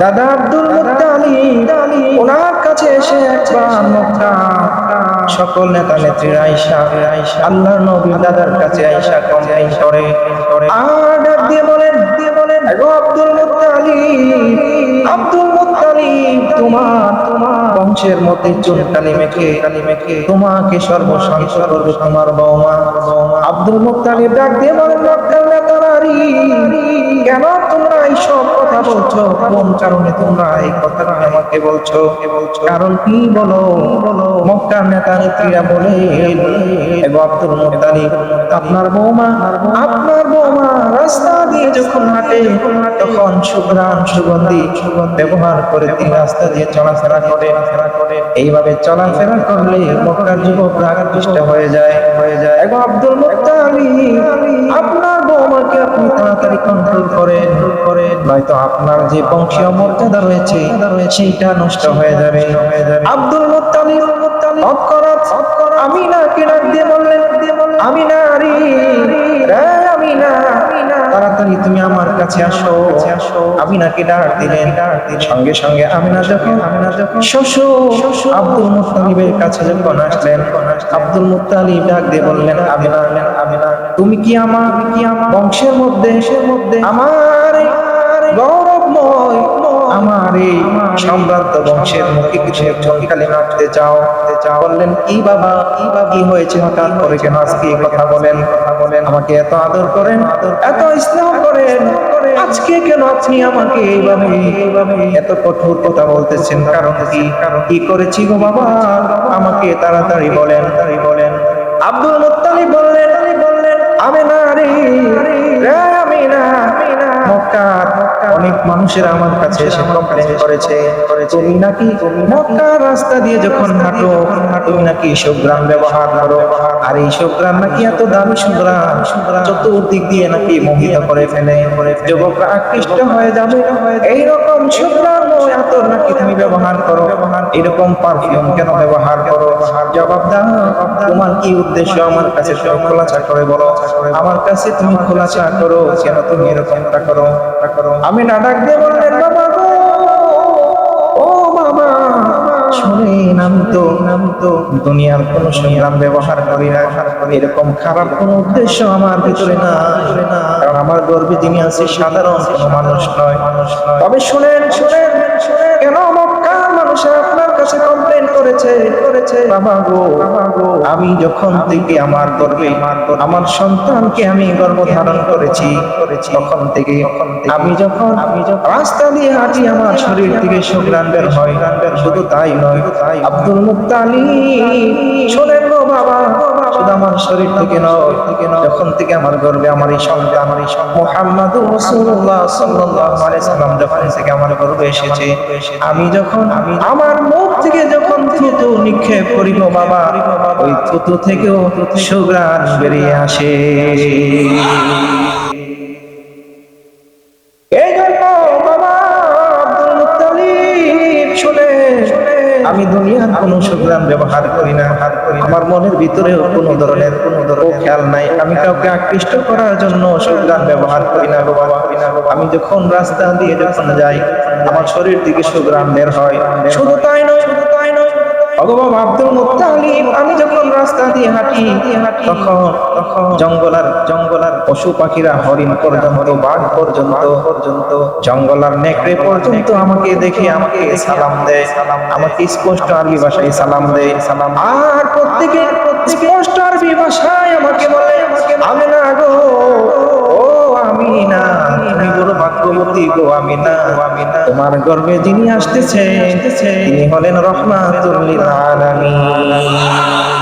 দাদা আব্দুল ওনার কাছে এসে একবার মক্কা সকল নেতা নেত্রীরা আইসা, আল্লাহর নবী দাদার কাছে করে আর ডাক দিয়ে বলেন দিয়ে বলেন আব্দুল আব্দুল তোমার তোমার বংশের মধ্যে চুলকালি মেখে কালি মেখে তোমাকে করবে তোমার বৌমা। আব্দুল মুত্তালিব ডাক দিয়ে বলেন নেতারারি কেন তোমরা এইসব কথা বলছো? কোন কারণে তোমরা এই কথাটা আমাকে বলছো? কারণ কি বলো? বলো মক্কার নেতা নেত্রীরা বলে। আব্দুল মুত্তালিব, আপনার বৌমা আপনার বৌমা রাস্তা দিয়ে যখন হাঁটে, তখন সুগ্রাম সুগন্ধি ব্যবহার করে তিনি রাস্তা দিয়ে চলাফেরা করে। এইভাবে চলাফেরা করলে মক্কার যুবকরা আকৃষ্ট হয়ে যায়। হয়ে যায় আব্দুল মুত্তালিব নয়তো আপনার যে বংশীয় মর্যাদা রয়েছে, সেইটা নষ্ট হয়ে যাবে। আব্দুল মুত্তালিব আমি না দিয়ে বললেন আমি না আমি না তাড়াতাড়ি তুমি আমার কাছে আসো। আমি নাকি ডাক দিলেন, সঙ্গে সঙ্গে আমি না যখন আমি না যখন শ্বশুর আব্দুল মুত্তালিবের কাছে যখন আসলেন, আব্দুল ডাক দিয়ে বললেন আমি না আমি না তুমি কি আমার কি আমার বংশের মধ্যে মধ্যে, আমার সম্ভ্রান্ত বংশের মুখে কিছু চমকালি মারতে চাও বললেন, কি বাবা কি বাবা কি হয়েছে? হঠাৎ করে কেন আজকে কথা বলেন কথা বলেন? আমাকে এত আদর করেন, এত স্নেহ করেন। আজকে কেন আপনি আমাকে এইভাবে এইভাবে এত কঠোর কথা বলতেছেন? কারণ কি কারণ কি করেছি গো বাবা? আমাকে তাড়াতাড়ি বলেন তাড়াতাড়ি বলেন। আব্দুল মুত্তালিব বললেন মানুষের আমার কাছে এসে কমপ্লেন করেছে। নাকি রাস্তা দিয়ে যখন হাঁটো, তুমি নাকি সুগ্রাম ব্যবহার করো। আর নাকি এত দামি সুগ্রাম চতুর্দিক দিয়ে নাকি মোহিত করে ফেলে। যুবকরা আকৃষ্ট হয়ে যাবে। এইরকম সুগ্রাম নাকি তুমি ব্যবহার করো? এরকম পারফিউম কেন ব্যবহার করো? জবাব দাও, তোমার কি উদ্দেশ্য? আমার কাছে তুমি করে বলো। আমার কাছে তুমি খোলাচা করো। কেন তুমি এরকমটা করো? করো আমি না ডাক দিয়ে বললেন শুনেন, আমি তো তো দুনিয়ার কোনো সংগ্রাম ব্যবহার করি না। এরকম খারাপ কোনো উদ্দেশ্য আমার ভিতরে না। কারণ আমার গর্বে যিনি আছে সাধারণ মানুষ নয় মানুষ নয়। তবে শুনেন শুনেন শুনেন কেন মক্কার মানুষের আপনার কাছে কমপ্লেন করেছে করেছে। বাবা গো আমি যখন থেকে আমার গর্বে আমার সন্তানকে আমি গর্ভ ধারণ করেছি তখন থেকে আমি যখন আমি যখন রাস্তা দিয়ে হাঁটি আমার শরীর থেকে সুগ্রাণ বের হয়। শুধু তাই নয়। তাই আব্দুল মুক্তালি শোনেন গো বাবা। শুধু আমার শরীর থেকে নয়। থেকে নয়। যখন থেকে আমার গর্বে আমার এই সন্তান আমার এই মোহাম্মদ রাসূলুল্লাহ সাল্লাল্লাহু আলাইহি সাল্লাম যখন থেকে আমার গর্বে এসেছে আমি যখন আমি আমার মুখ থেকে যখন থুতু নিক্ষেপ করিব বাবা ওই থুতু থেকেও সুগ্রাণ বেরিয়ে আসে। আমি দুনিয়ার কোনো সুগ্রাম ব্যবহার করি না। আমার মনের ভিতরেও কোনো ধরনের কোনো ধরনের খেয়াল নাই। আমি কাউকে আকৃষ্ট করার জন্য সুগ্রাম ব্যবহার করি না। আমি যখন রাস্তা দিয়ে যখন যাই, আমার শরীর থেকে সুগ্রাম বের হয়। শুধু তাই নয় ভগবান আব্দুল মুত্তালিব আমি যখন রাস্তা দিয়ে হাঁটি তখন তখন জঙ্গলার জঙ্গলার পশু পাখিরা হরিণ পর্যন্ত বাঘ পর্যন্ত পর্যন্ত জঙ্গলার নেকড়ে পর্যন্ত আমাকে দেখে আমাকে সালাম দেয়। আমাকে স্পষ্ট আরবি ভাষায় সালাম দেয়। সালাম আর প্রত্যেকে স্পষ্ট আরবি ভাষায় আমাকে বলে আমি না গো ও আমি না বড় গো আমি না তোমার গর্বে যিনি আসতেছে তিনি হলেন রহমাতুল লিল আলামিন।